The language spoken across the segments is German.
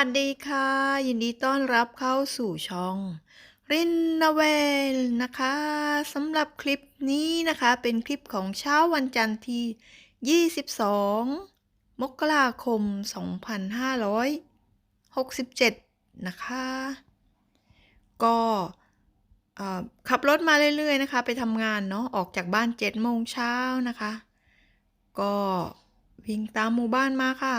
วัสดีค่ะ ยินดีต้อนรับเข้าสู่ช่อง รินนาเวล นะคะสำหรับคลิปนี้นะคะเป็นคลิปของเช้าวันจันทร์ที่ 22 มกราคม 2567 นะคะ ก็ขับรถมาเรื่อยๆนะคะ ไปทำงานเนาะออกจากบ้าน 7 โมงเช้านะคะ ก็ วิ่งตามหมู่บ้านมาค่ะ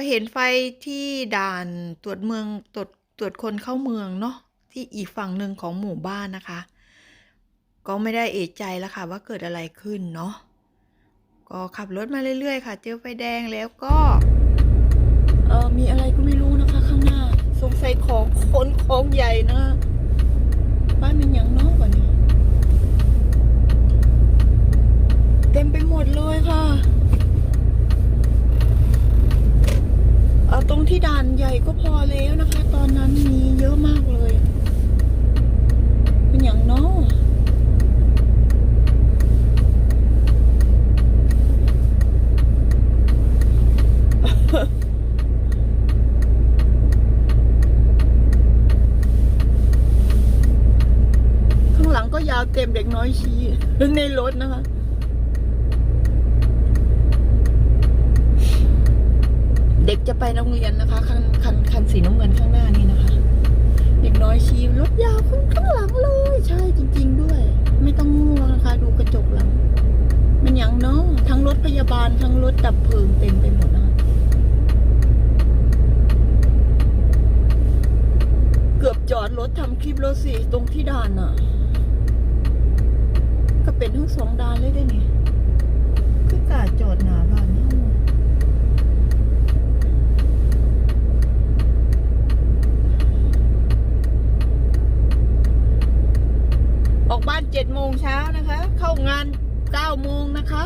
ก็เห็นไฟที่ด่านตรวจเมืองตรวจ ตรวจคนเข้าเมืองเนาะที่อีกฝั่งหนึ่งของหมู่บ้านนะคะ ก็ไม่ได้เอะใจแล้วค่ะว่าเกิดอะไรขึ้นเนาะก็ขับรถมาเรื่อยๆค่ะเจอไฟแดงแล้วก็ เออมีอะไรก็ไม่รู้นะคะข้างหน้า สงสัยของคนของใหญ่นะบ้านมันยังไปโรงเรียนนะคะคันคันคันสีน้ำเงินข้างหน้านี่นะคะ เด็กน้อยชีมรถยาวข้างข้างหลังเลย ใช่จริงๆด้วย ไม่ต้องง้วนะคะดูกระจกหลังมันยัางเนาะทั้งรถพยาบาลทั้งรถดับเพลิงเต็มไปหมดนะเกือบจอดรถทำคลิปรถสีตรงที่ด่านอ่ะ ก็เป็นทั้งสองด่านเลยได้ไง่คือกาจอดหนาบ้านอกบ้านเจ็ดโมงเช้านะคะ เข้างานเก้าโมงนะคะ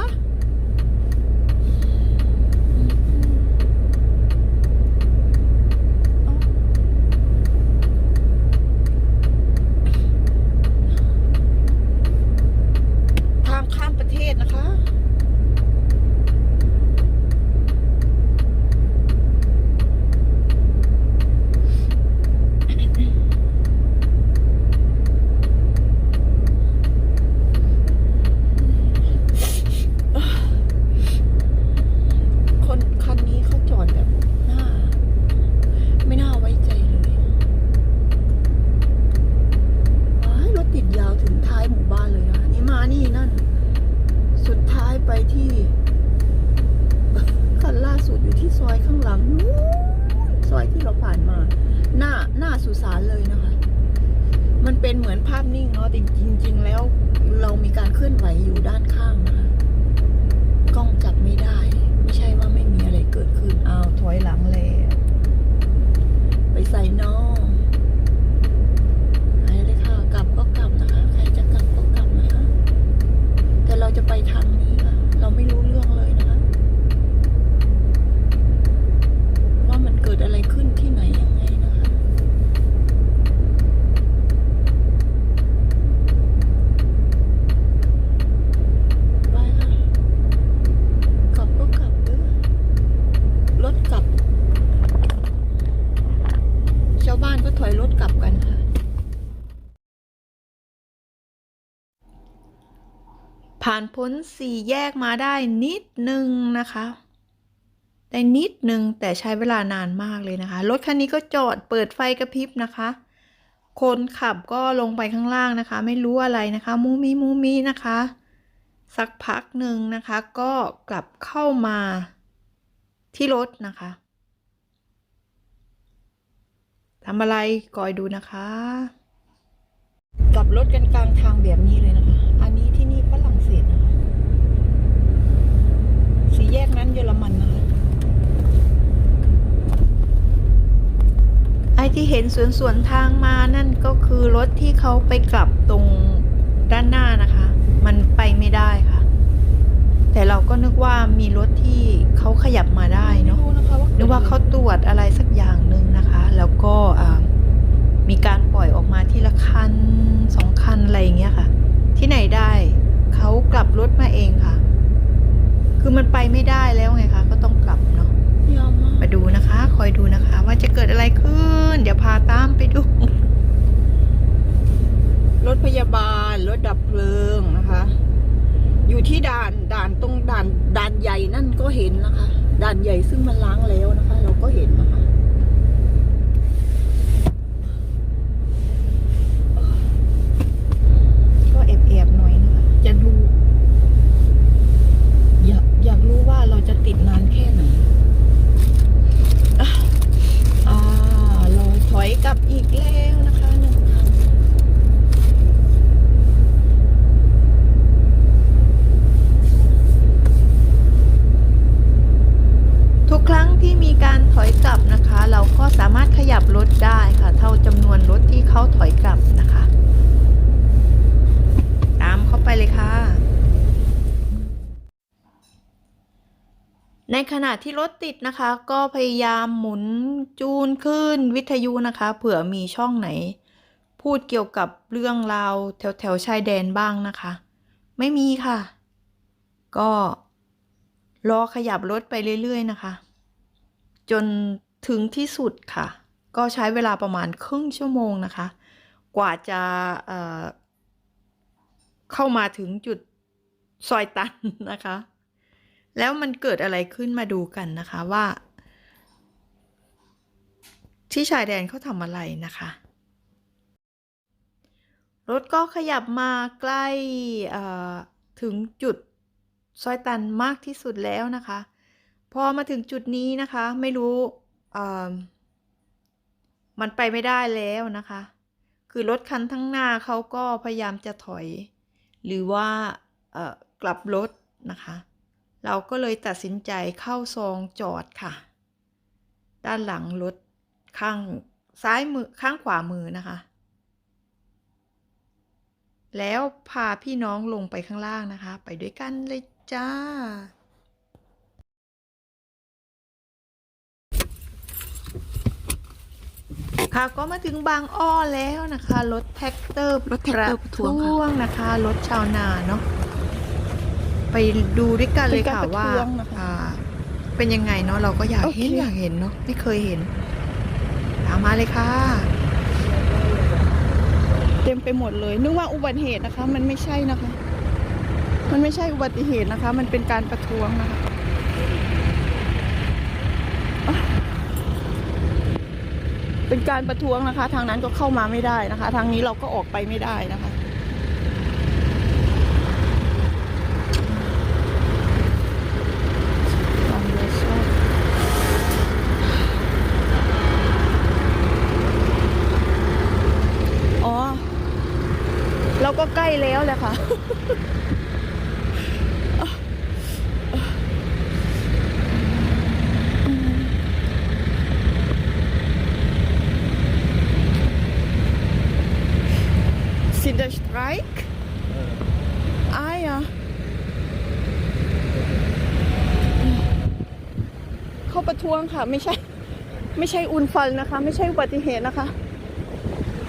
เราไม่รู้ผ่านพ้นสี่แยกมาได้นิดนึงนะคะได้นิดนึงแต่ใช้เวลานานมากเลยนะคะ รถคันนี้ก็จอดเปิดไฟกระพริบนะคะ คนขับก็ลงไปข้างล่างนะคะ ไม่รู้อะไรนะคะมูมีมูมีนะคะสักพักหนึ่งนะคะ ก็กลับเข้ามาที่รถนะคะทำอะไรกอยดูนะคะ กลับรถกันกลางทางแบบนี้เลยนะคะแยกนั้นเยอรมันนะไอที่เห็นสวนสวนทางมานั่นก็คือรถที่เขาไปกลับตรงด้านหน้านะคะ มันไปไม่ได้ค่ะ แต่เราก็นึกว่ามีรถที่เขาขยับมาได้เนาะหรือว่าเขาตรวจอะไรสักอย่างหนึ่งนะคะ แล้วก็มีการปล่อยออกมาทีละคันสองคันอะไรอย่างเงี้ยค่ะ ที่ไหนได้เขากลับรถมาเองค่ะคือมันไปไม่ได้แล้วไงคะ ก็ต้องกลับเนาะยอมมามาดูนะคะ คอยดูนะคะว่าจะเกิดอะไรขึ้น เดี๋ยวพาตามไปดู รถพยาบาล รถดับเพลิงนะคะ อยู่ที่ด่านด่านตรงด่านด่านใหญ่นั่นก็เห็นนะคะ ด่านใหญ่ซึ่งมันล้างแล้วนะคะ เราก็เห็นนะในขณะที่รถติดนะคะก็พยายามหมุนจูนขึ้นวิทยุนะคะ เผื่อมีช่องไหน พูดเกี่ยวกับเรื่องราวแถวแถวชายแดนบ้างนะคะ ไม่มีค่ะ ก็รอขยับรถไปเรื่อยๆนะคะ จนถึงที่สุดค่ะ ก็ใช้เวลาประมาณครึ่งชั่วโมงนะคะ กว่าจะเเข้ามาถึงจุดซอยตันนะคะแล้วมันเกิดอะไรขึ้นมาดูกันนะคะว่า ที่ชายแดนเขาทำอะไรนะคะรถก็ขยับมาใกล้ถึงจุดซอยตันมากที่สุดแล้วนะคะ พอมาถึงจุดนี้นะคะไม่รู้ มันไปไม่ได้แล้วนะคะ คือรถคันทั้งหน้าเขาก็พยายามจะถอย หรือว่ากลับรถนะคะเราก็เลยตัดสินใจเข้าซองจอดค่ะ ด้านหลังรถข้างซ้ายมือข้างขวามือนะคะ แล้วพาพี่น้องลงไปข้างล่างนะคะ ไปด้วยกันเลยจ้าค่ะก็มาถึงบางอ้อแล้วนะคะ รถแท็กเตอร์รถแท็กเตอร์รท้วงนะคะ รถชาวนาเนาะไปดูด้วยกันเลยค่ะว่าเป็นยังไงเนาะเราก็อยากเห็นอยากเห็นเนาะไม่เคยเห็นตามมาเลยค่ะ เต็มไปหมดเลยนึกว่าอุบัติเหตุนะคะ มันไม่ใช่นะคะ มันไม่ใช่อุบัติเหตุนะคะ มันเป็นการประท้วงนะคะเป็นการประท้วงนะคะ ทางนั้นก็เข้ามาไม่ได้นะคะ ทางนี้เราก็ออกไปไม่ได้นะคะแล้วเลยค่ะ Sind der s t r e อายอ่ะ เข้าประท้วงค่ะ ไม่ใช่ ไม่ใช่อุนฟันนะคะ ไม่ใช่อุบัติเหตุนะคะ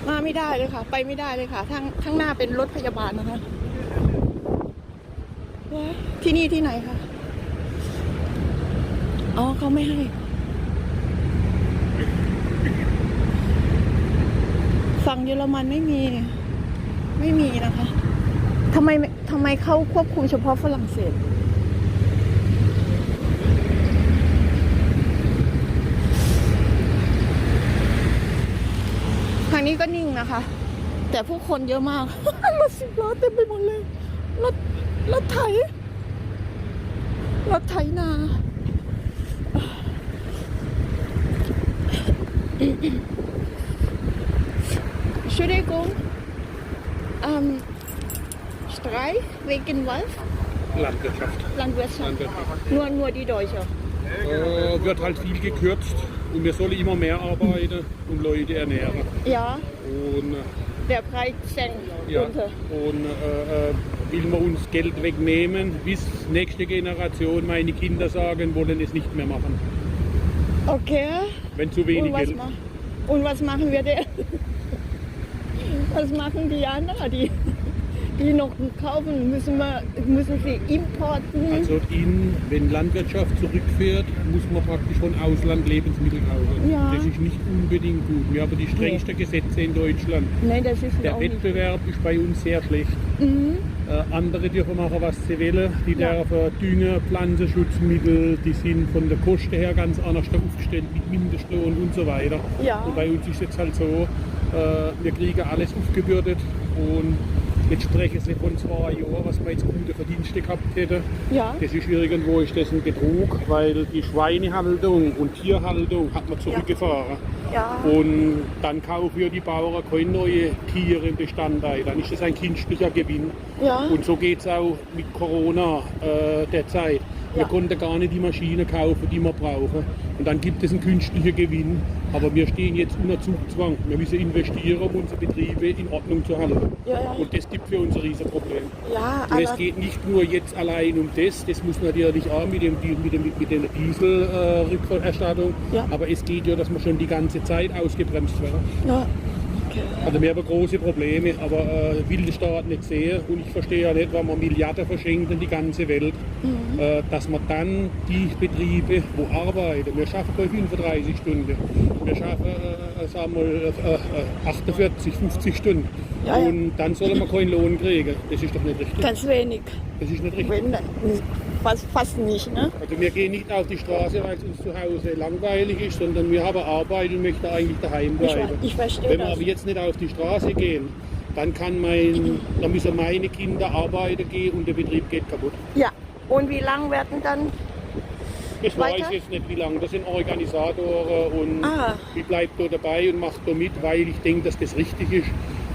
มาไม่ได้เลยค่ะ ไปไม่ได้เลยค่ะทั้งข้างหน้าเป็นรถพยาบาลนะคะที่นี่ที่ไหนคะอ๋อเขาไม่ให้ฝั่งเยอรมันไม่มีไม่มีนะคะทำไมทำไมเขาควบคุมเฉพาะฝรั่งเศสทางนี้ก็แต่ผู้คนเยอะมากรถสิบล้อเต็มไปหมดเลยรถรถไถรถไถนา Entschuldigung, ähm, wegen was? Landwirtschaft. Landwirtschaft. Landwirtschaft. Nur, nur die Deutsche. Äh, wird halt viel gekürzt und wir sollen immer mehr arbeiten und Leute ernähren. Ja und äh, der Preis senkt ja, runter. Und äh, äh, will man uns Geld wegnehmen, bis nächste Generation, meine Kinder sagen, wollen es nicht mehr machen. Okay. Wenn zu wenig und Geld. Und was machen wir denn? was machen die anderen? Die die noch kaufen, müssen, wir, müssen sie importen. Also in, wenn Landwirtschaft zurückfährt, muss man praktisch von Ausland Lebensmittel kaufen. Ja. Das ist nicht unbedingt gut. Wir haben die strengsten nee. Gesetze in Deutschland. Nein, das ist Der Wettbewerb ist bei uns sehr schlecht. Mhm. Äh, andere dürfen machen, was sie wollen. Die ja. dürfen Dünger, Pflanzenschutzmittel, die sind von der Kosten her ganz anders aufgestellt mit Mindestlohn und so weiter. Ja. Und bei uns ist jetzt halt so, äh, wir kriegen alles aufgebürdet und Jetzt sprechen Sie von zwei Jahren, was man jetzt gute Verdienste gehabt hätte. Ja. Das ist irgendwo ist das ein Betrug, weil die Schweinehaltung und Tierhaltung hat man zurückgefahren. Ja. ja. Und dann kaufen ja die Bauern keine neuen Tiere im Bestandteil. Dann ist das ein kindlicher Gewinn. Ja. Und so geht es auch mit Corona äh, derzeit. Wir ja. konnten gar nicht die Maschine kaufen, die wir brauchen. Und dann gibt es einen künstlichen Gewinn. Aber wir stehen jetzt unter Zugzwang. Wir müssen investieren, um unsere Betriebe in Ordnung zu halten. Ja, ja. Und das gibt für uns ein Riesenproblem. Ja, Und es geht nicht nur jetzt allein um das. Das muss natürlich auch mit, dem, mit, dem, mit der Dieselrückerstattung. Äh, Aber es geht ja, dass wir schon die ganze Zeit ausgebremst werden. Also wir haben große Probleme, aber äh, Staat nicht sehen und ich verstehe ja nicht, wenn man Milliarden verschenkt in die ganze Welt, mhm. äh, dass man dann die Betriebe, wo arbeiten, wir schaffen bei 35 Stunden, wir schaffen äh, äh sagen wir, äh, 48, äh, 50 Stunden ja, ja. und dann soll man keinen Lohn kriegen. Das ist doch nicht richtig. Ganz wenig. Das ist nicht richtig. Wenn, fast, fast nicht. Ne? Also wir gehen nicht auf die Straße, weil es uns zu Hause langweilig ist, sondern wir haben Arbeit und möchten eigentlich daheim bleiben. Ich, ich verstehe Wenn wir das. aber jetzt nicht auf die Straße gehen, dann, kann mein, dann müssen meine Kinder arbeiten gehen und der Betrieb geht kaputt. Ja, und wie lange werden dann ich weiß jetzt nicht, wie lange. Das sind Organisatoren und ah. ich bleibe da dabei und mache da mit, weil ich denke, dass das richtig ist.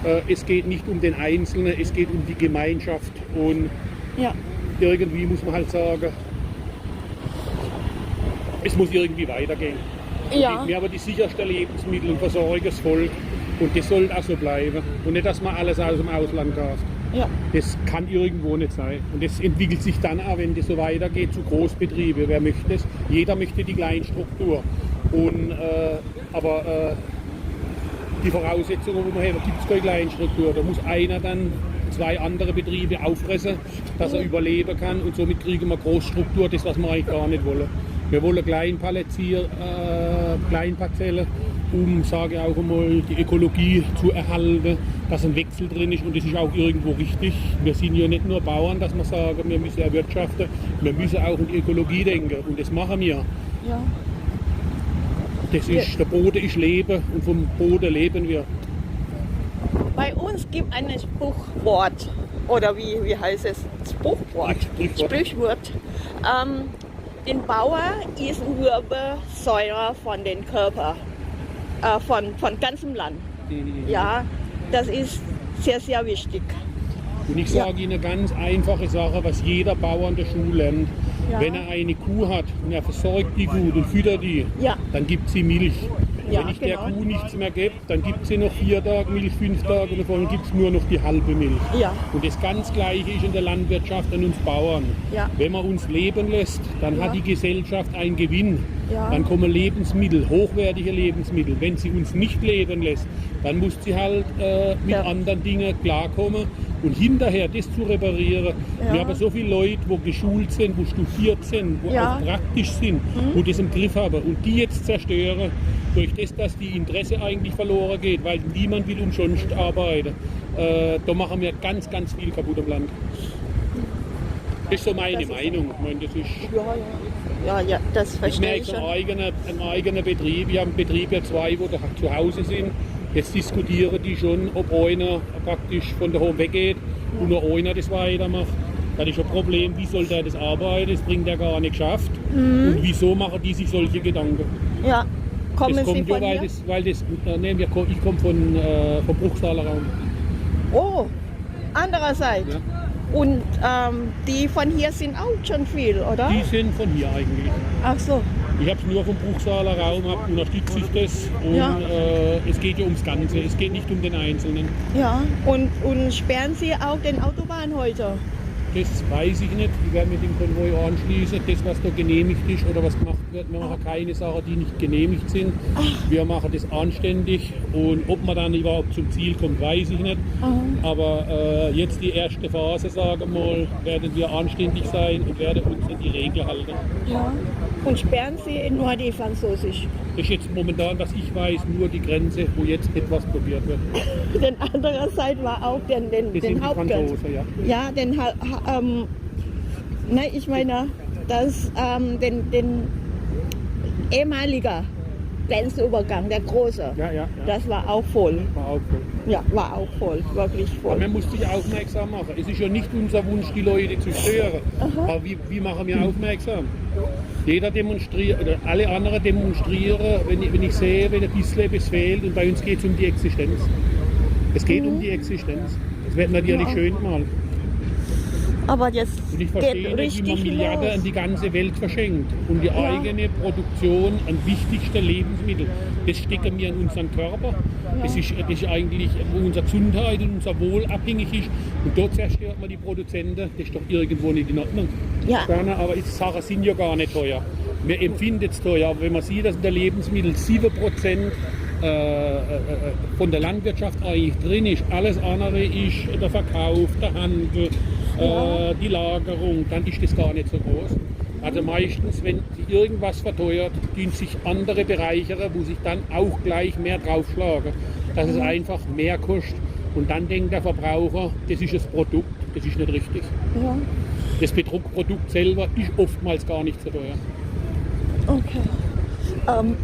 Äh, es geht nicht um den Einzelnen, es geht um die Gemeinschaft und ja irgendwie muss man halt sagen, es muss irgendwie weitergehen. Ja. Wir haben die sicherste Lebensmittelversorgung des Volk und das soll auch so bleiben. Und nicht, dass man alles aus dem Ausland kauft. Ja. Das kann irgendwo nicht sein. Und das entwickelt sich dann auch, wenn das so weitergeht, zu Großbetriebe. Wer möchte es? Jeder möchte die Kleinstruktur. Und, äh, aber äh, die Voraussetzungen, wo man hat, gibt es keine Kleinstruktur. Da muss einer dann zwei andere Betriebe auffressen, dass er überleben kann. Und somit kriegen wir Großstruktur, das was wir eigentlich gar nicht wollen. Wir wollen Kleinpaletier, äh, Kleinparzellen, um, sage ich auch einmal, die Ökologie zu erhalten, dass ein Wechsel drin ist und das ist auch irgendwo richtig. Wir sind ja nicht nur Bauern, dass wir sagen, wir müssen erwirtschaften, wir müssen auch in die Ökologie denken und das machen wir. Ja. Das ist, der Boden ist Leben und vom Boden leben wir bei uns gibt es ein Spruchwort. Oder wie, wie heißt es? Spruchwort. Sprichwort. Sprichwort. Ähm, den Bauer ist Rübe säuer von den Körper. Äh, von, von ganzem Land. Mhm. Ja, das ist sehr, sehr wichtig. Und ich sage ja. Ihnen eine ganz einfache Sache, was jeder Bauer in der Schule lernt. Ja. Wenn er eine Kuh hat und er versorgt die gut und füttert die, ja. dann gibt sie Milch. Ja, wenn ich genau. der Kuh nichts mehr gebe, dann gibt sie noch vier Tage Milch, fünf Tage und davon gibt es nur noch die halbe Milch. Ja. Und das ganz Gleiche ist in der Landwirtschaft an uns Bauern. Ja. Wenn man uns leben lässt, dann hat die Gesellschaft einen Gewinn. Dann kommen Lebensmittel, hochwertige Lebensmittel. Wenn sie uns nicht leben lässt, dann muss sie halt äh, mit anderen Dingen klarkommen und hinterher das zu reparieren. Ja. Wir haben so viele Leute, die geschult sind, die studiert sind, die ja. auch praktisch sind, mhm. wo das im Griff haben und die jetzt zerstören durch das, dass die Interesse eigentlich verloren geht, weil niemand will umsonst arbeiten. Äh, da machen wir ganz, ganz viel kaputt im Land. Das ist so meine das Meinung. Ich meine, das ist ja, ja. ja, ja das verstehe ich. Ich merke einen am eigenen, eigenen Betrieb. Wir haben Betriebe zwei, wo zu Hause sind Jetzt diskutieren die schon, ob einer praktisch von der Home weggeht und nur einer das weitermacht. Das ist ein Problem, wie soll der das arbeiten? Das bringt er gar nicht geschafft. Mhm. Und wieso machen die sich solche Gedanken? Ja, kommen das kommt Sie ja, weil das, weil das, äh, nee, ich komme komm äh, vom Bruchstaler Raum. Oh, andererseits. Ja. Und ähm, die von hier sind auch schon viel, oder? Die sind von hier eigentlich. Ach so. Ich habe es nur vom Bruchsaler Raum, hab, unterstütze ich das. Und ja. äh, es geht ja ums Ganze, es geht nicht um den Einzelnen. Ja, und, und sperren Sie auch den Autobahn heute? Das weiß ich nicht. Ich werde mit dem Konvoi anschließen, das was da genehmigt ist oder was gemacht nicht, wir machen keine Sachen, die nicht genehmigt sind. Ach. Wir machen das anständig und ob man dann überhaupt zum Ziel kommt, weiß ich nicht. Mhm. Aber äh, jetzt die erste Phase, sagen wir mal, werden wir anständig sein und werden uns an die Regel halten. Ja. Und sperren Sie nur die Französisch? Das ist jetzt momentan, was ich weiß, nur die Grenze, wo jetzt etwas probiert wird. Denn andererseits war auch den, den, das den Hauptgrund. Ja. ja, den ähm, Nein, ich meine, dass ähm, den, den ehemaliger Grenzübergang, der große. Ja, ja, ja. Das war auch voll. War auch voll. Ja, war auch voll, wirklich voll. Aber man muss sich aufmerksam machen. Es ist ja nicht unser Wunsch, die Leute zu stören. Aha. Aber wie, wie machen wir aufmerksam? Jeder demonstriert, oder alle anderen demonstrieren, wenn ich, wenn ich sehe, wenn ein bisschen etwas fehlt. Und bei uns geht es um die Existenz. Es geht mhm. um die Existenz. Das wird natürlich ja. schön gemacht. Aber jetzt und ich verstehe nicht, wie man Milliarden an die ganze Welt verschenkt und die ja. eigene Produktion an wichtigster Lebensmittel. Das stecken wir in unseren Körper. Ja. Das, ist, das ist eigentlich, wo unsere Gesundheit und unser Wohl abhängig ist. Und dort zerstört man die Produzenten. Das ist doch irgendwo nicht in Ordnung. Ja. aber die Sachen sind ja gar nicht teuer. Wir empfinden es teuer. Aber wenn man sieht, dass in der Lebensmittel 7% äh, äh, äh, von der Landwirtschaft eigentlich drin ist. Alles andere ist der Verkauf, der Handel, ja. Äh, die Lagerung, dann ist das gar nicht so groß. Also meistens, wenn sich irgendwas verteuert, dient sich andere Bereiche, wo sich dann auch gleich mehr draufschlagen, dass es mhm. einfach mehr kostet. Und dann denkt der Verbraucher, das ist das Produkt, das ist nicht richtig. Ja. Das Betrugsprodukt selber ist oftmals gar nicht so teuer. Okay. Ähm,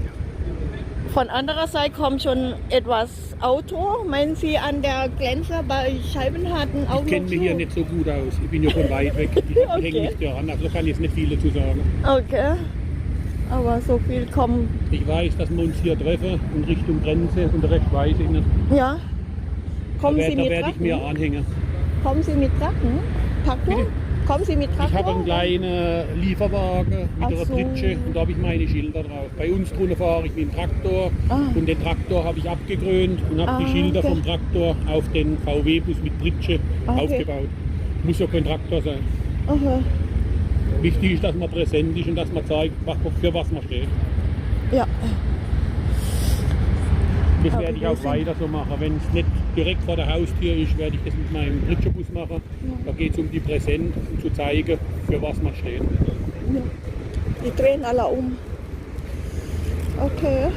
von anderer Seite kommt schon etwas Auto. Meinen Sie an der Glänzer bei Scheibenharten auch Ich kenne mich hier nicht so gut aus. Ich bin ja von weit weg. Ich okay. hänge nicht daran. Also kann jetzt nicht viel dazu sagen. Okay. Aber so viel kommen. Ich weiß, dass wir uns hier treffen in Richtung Grenze und der Rest weiß ich nicht. Ja. Kommen da wär, Sie mit da werde ich mir anhängen. Kommen Sie mit Ratten? Packen? Bitte? Kommen Sie mit Traktor? Ich habe einen kleinen Lieferwagen mit Ach einer so. und da habe ich meine Schilder drauf. Bei uns drunter fahre ich mit dem Traktor ah. und den Traktor habe ich abgekrönt und habe ah, die Schilder okay. vom Traktor auf den VW-Bus mit Pritsche ah, okay. aufgebaut. Muss ja kein Traktor sein. Aha. Wichtig ist, dass man präsent ist und dass man zeigt, für was man steht. Ja. Das werde ich auch weiter so machen. Wenn es nicht direkt vor der Haustür ist, werde ich das mit meinem Ritscherbus machen. Da geht es um die Präsenz, um zu zeigen, für was man steht. Ja. Die drehen alle um. Okay.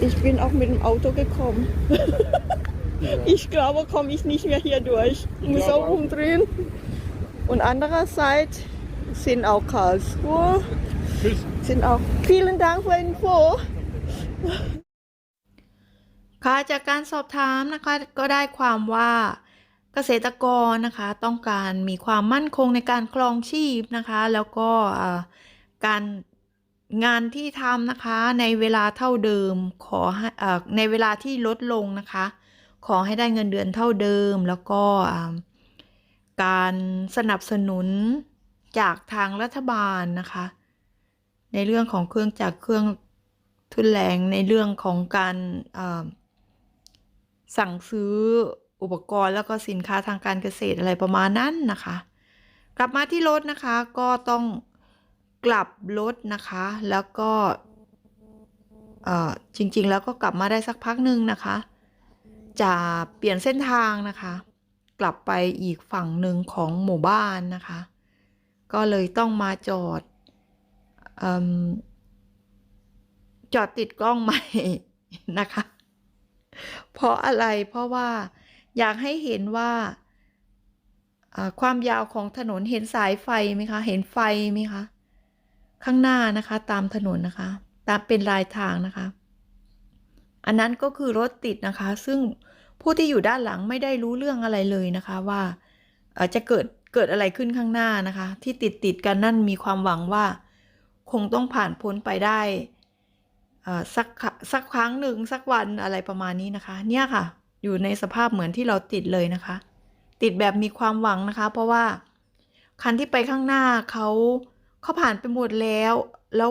Ich bin auch mit dem Auto gekommen. Ja. Ich glaube, komme ich nicht mehr hier durch. Ich muss ja, auch umdrehen. Und andererseits sind auch Karlsruhe. Tschüss. Sind auch. Vielen Dank für Info. ค่ะจากการสอบถามนะคะก็ได้ความว่าเกษตรกรนะคะต้องการมีความมั่นคงในการครองชีพนะคะ แล้วก็การงานที่ทำนะคะในเวลาเท่าเดิม ขอให้ในเวลาที่ลดลงนะคะ ขอให้ได้เงินเดือนเท่าเดิมแล้วก็การสนับสนุนจากทางรัฐบาลนะคะ ในเรื่องของเครื่องจักรเครื่องทุนแรงในเรื่องของการสั่งซื้ออุปกรณ์แล้วก็สินค้าทางการเกษตรอะไรประมาณนั้นนะคะ กลับมาที่รถนะคะ ก็ต้องกลับรถนะคะ แล้วก็จริงๆแล้วก็กลับมาได้สักพักหนึ่งนะคะ จะเปลี่ยนเส้นทางนะคะ กลับไปอีกฝั่งหนึ่งของหมู่บ้านนะคะ ก็เลยต้องมาจอดอจอดติดกล้องใหม่นะคะเพราะอะไรเพราะว่าอยากให้เห็นว่าความยาวของถนนเห็นสายไฟไหมคะ เห็นไฟไหมคะข้างหน้านะคะตามถนนนะคะ ตามเป็นลายทางนะคะ อันนั้นก็คือรถติดนะคะซึ่งผู้ที่อยู่ด้านหลังไม่ได้รู้เรื่องอะไรเลยนะคะ ว่าจะเกิดเกิดอะไรขึ้นข้างหน้านะคะ ที่ติดติดกันนั่นมีความหวังว่า คงต้องผ่านพ้นไปได้สักสักครั้งหนึ่งสักวันอะไรประมาณนี้นะคะ เนี่ยค่ะ อยู่ในสภาพเหมือนที่เราติดเลยนะคะ ติดแบบมีความหวังนะคะ เพราะว่า คันที่ไปข้างหน้าเขาเขาผ่านไปหมดแล้วแล้ว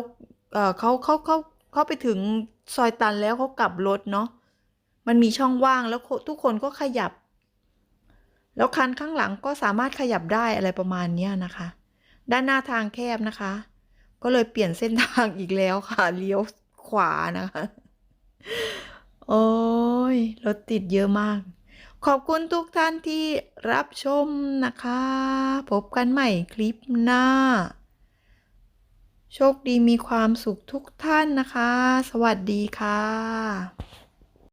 เขาเขาเขาเขาไปถึงซอยตันแล้วเขากลับรถเนาะมันมีช่องว่างแล้วทุกคนก็ขยับ แล้ว คันข้างหลังก็สามารถขยับได้อะไรประมาณนี้นะคะ ด้านหน้าทางแคบนะคะ ก็เลยเปลี่ยนเส้นทางอีกแล้วค่ะเลี้ยวขวานะคะ โอ้ย รถติดเยอะมาก ขอบคุณทุกท่านที่รับชมนะคะ พบกันใหม่คลิปหน้า โชคดีมีความสุขทุกท่านนะคะ สวัสดีค่ะ